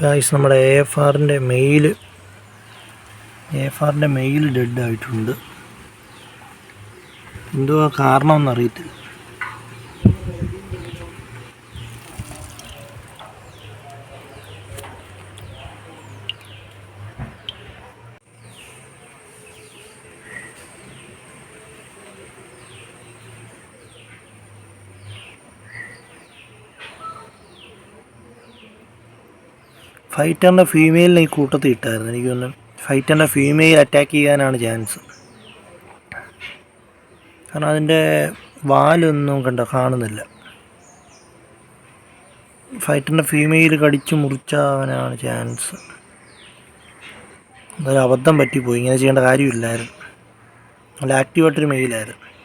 Guys നമ്മുടെ A F ആറിന്റെ male A F ആറിന്റെ മെയിൽ ഡെഡ് ആയിട്ടുണ്ട്. എന്തുവാ കാരണമെന്ന് ഫൈറ്ററിന്റെ ഫീമെയിലിനെ ഈ കൂട്ടത്തിൽ ഇട്ടായിരുന്നു. എനിക്ക് തോന്നുന്നു ഫൈറ്ററിന്റെ ഫീമെയിൽ അറ്റാക്ക് ചെയ്യാനാണ് ചാൻസ്. കാരണം അതിന്റെ വാലൊന്നും കണ്ട കാണുന്നില്ല. ഫൈറ്ററിന്റെ ഫീമെയിൽ കടിച്ച് മുറിച്ചാവാനാണ് ചാൻസ്. അതൊരു അബദ്ധം പറ്റിപ്പോയി. ഇങ്ങനെ ചെയ്യേണ്ട കാര്യമില്ലായിരുന്നു. നല്ല ആക്റ്റീവായിട്ടൊരു മെയിലായിരുന്നു.